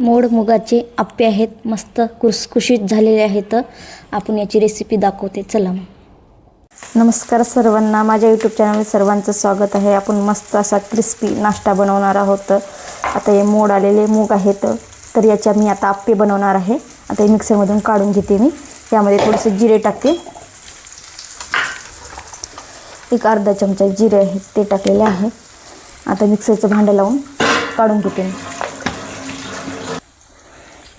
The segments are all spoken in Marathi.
मोड मुगाचे आप्पे आहेत मस्त कुसकुशीत झालेले आहेत. आपण याची रेसिपी दाखवते. चला मग. नमस्कार सर्वांना. माझ्या यूट्यूब चॅनलमध्ये सर्वांचं स्वागत आहे. आपण मस्त असा क्रिस्पी नाश्ता बनवणार आहोत. आता हे मोड आलेले मूग आहेत. तर याच्या मी आता आप्पे बनवणार आहे. आता हे मिक्सरमधून काढून घेते मी. यामध्ये थोडंसं जिरे टाकते एक अर्धा चमचा जिरे आहेत ते टाकलेले आहे. आता मिक्सरचं भांडं लावून काढून घेते मी.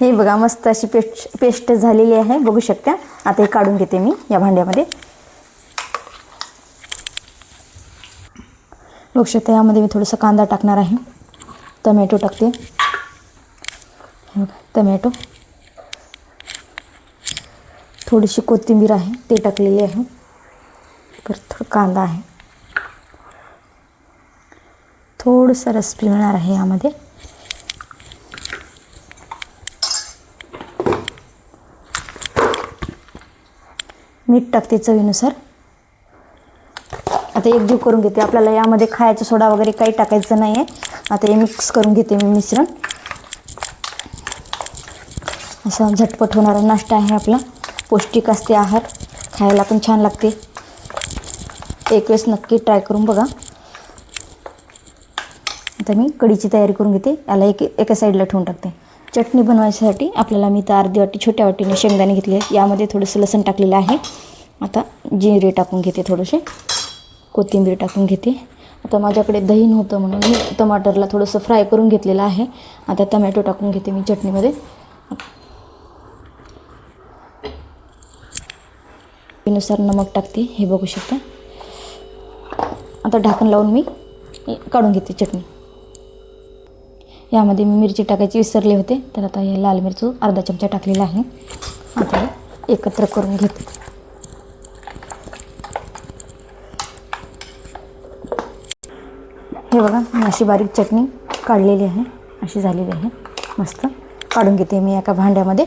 हे बघा मस्त अशी पेस्ट पेस्ट झालेली आहे. बघू शकता. आता हे काढून घेते मी या भांड्यामध्ये. बघू शकता यामध्ये मी थोडंसं कांदा टाकणार आहे. टमॅटो टाकते. टमॅटो. थोडीशी कोथिंबीर आहे ते टाकलेली आहे. परत थोडं कांदा आहे. थोडंसं रस मिळणार आहे यामध्ये. मीठ टाकते चवीनुसार. आता एकजीव करून घेते. आपल्याला यामध्ये खायचा सोडा वगैरे काही टाकायचं नाही आहे आता हे मिक्स करून घेते मी मिश्रण. असा झटपट होणारा नाश्ता आहे आपला. पौष्टिक असते आहार. खायला पण छान लागते. एक वेळेस नक्की ट्राय करून बघा. आता मी कढीची तयारी करून घेते. याला एक एका साईडला ठेवून टाकते. चटणी बनवायसाठी आपल्याला मी तर अर्धी वाटी छोट्या वाटीने शेंगदाणे घेतले आहेत. यामध्ये थोडंसं लसण टाकलेलं आहे. आता जिरे टाकून घेते थोडेसे. कोथिंबीर टाकून घेते. आता माझ्याकडे दही नव्हतं म्हणून मी टमाटरला थोडंसं फ्राय करून घेतलेलं आहे. आता टमॅटो टाकून घेते मी चटणीमध्ये. नुसार नमक टाकते. हे बघू शकता. आता ढाकण लावून मी काढून घेते चटणी. यामध्ये मी मिरची टाकायची विसरले होते. तर आता हे लाल मिरचू अर्धा चमचा टाकलेला आहे. आता एकत्र करून घेते. हे बघा मी अशी बारीक चटणी काढलेली आहे. अशी झालेली आहे. मस्त काढून घेते मी एका भांड्यामध्ये.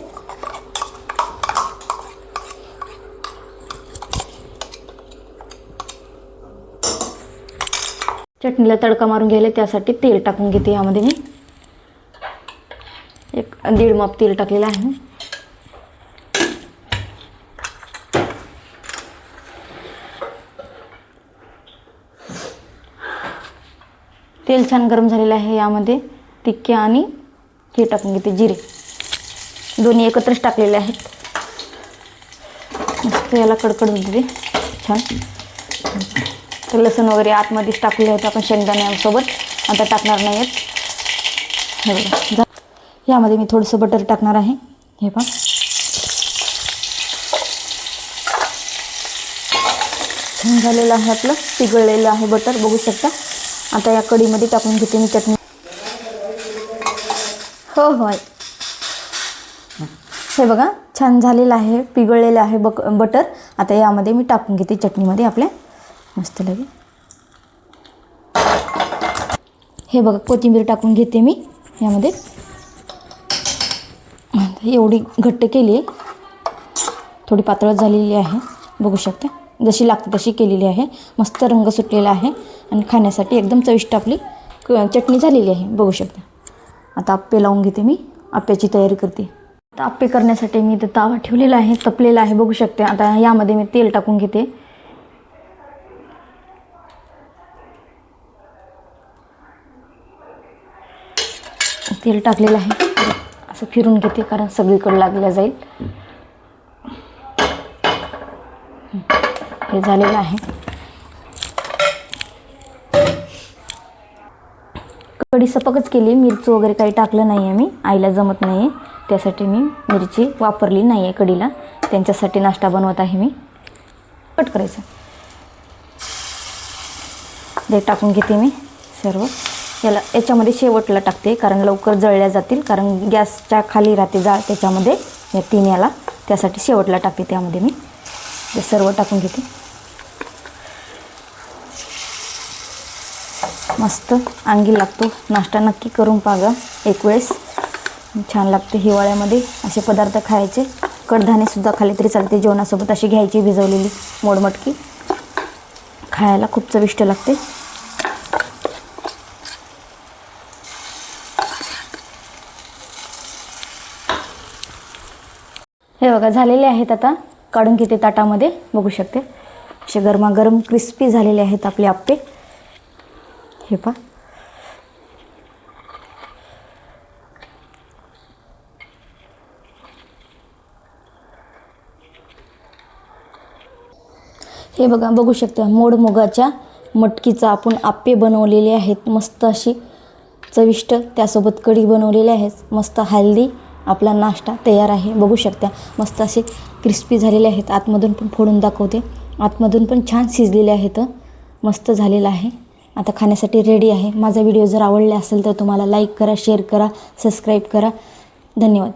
चटणीला तडका मारून घ्यायला त्यासाठी तेल टाकून घेते यामध्ये मी. दीड माप तेल टाकलेलं आहे. तेल छान गरम झालेलं आहे यामध्ये. तिक्के आणि हे टाकून घेते जिरे. दोन्ही एकत्रच टाकलेले आहेत. मस्त याला कडकड देते छान. तर लसूण वगैरे आतमध्येच टाकले होते आपण शेंगदाण्यासोबत. आता टाकणार नाही आहेत हे बघा. यामध्ये मी थोडंसं बटर टाकणार आहे. हे पण छान झालेलं आहे आपलं. पिघळलेलं आहे बटर बघू शकता. आता या कढीमध्ये टाकून घेते मी चटणी. हो हो. हे बघा. छान झालेलं आहे. पिघळलेलं आहे बक बटर आता यामध्ये मी टाकून घेते चटणीमध्ये आपल्या. मस्त लगे हे बघा. कोथिंबीर टाकून घेते मी यामध्ये. एवढी घट्ट केली आहे थोडी पातळ झालेली आहे. बघू शकता. जशी लागते तशी केलेली आहे. मस्त रंग सुटलेला आहे. आणि खाण्यासाठी एकदम चविष्ट आपली क चटणी झालेली आहे. बघू शकता. आता आप्पे लावून घेते मी. आप्याची तयारी करते. आता आप्पे करण्यासाठी मी इथे तावा ठेवलेला आहे. तपलेला आहे. बघू शकते. आता यामध्ये मी तेल टाकून घेते. तेल टाकलेलं आहे. असं फिरून घेते कारण सगळीकडे लागल्या जाईल. हे झालेलं आहे. कढी सपकच केली. मिरची वगैरे काही टाकलं नाही आहे मी. आईला जमत नाही आहे त्यासाठी मी मिरची वापरली नाही आहे कढीला. त्यांच्यासाठी नाश्ता बनवत आहे मी. कट करायचं. ते टाकून घेते मी सर्व. याला याच्यामध्ये शेवटला टाकते कारण लवकर जळल्या जातील कारण गॅसच्या खाली राहते जाळ त्याच्यामध्ये या तीन याला त्यासाठी शेवटला टाकते त्यामध्ये मी. ते सर्व टाकून घेते. मस्त अंगी लागतो. नाश्ता नक्की करून पागा एक वेळेस. छान लागते हिवाळ्यामध्ये असे पदार्थ खायचे. कडधान्यसुद्धा खाली तरी चालते. जेवणासोबत अशी घ्यायची भिजवलेली मोडमटकी. खायला खूप चविष्ट लागते. हे बघा झालेले आहेत आता. काढून घेते ताटामध्ये. बघू शकते. असे गरमागरम क्रिस्पी झालेले आहेत आपले आप्पे. हे पा हे बघा बघू शकता. मोड मुगाच्या मटकीचा आपण आप्पे बनवलेले आहेत. मस्त अशी चविष्ट त्यासोबत कढी बनवलेली आहेत मस्त हल्दी आपला नाश्ता तयार आहे. बघू शकता मस्त असे क्रिस्पी झालेले आहेत. आतमधून पण फोडून दाखवते. आतमधून पण छान शिजलेले आहेत. मस्त झालेलं आहे. आता खाण्यासाठी रेडी आहे. माझा व्हिडिओ जर आवडला असेल तर तुम्हाला लाईक करा शेअर करा सबस्क्राईब करा. धन्यवाद.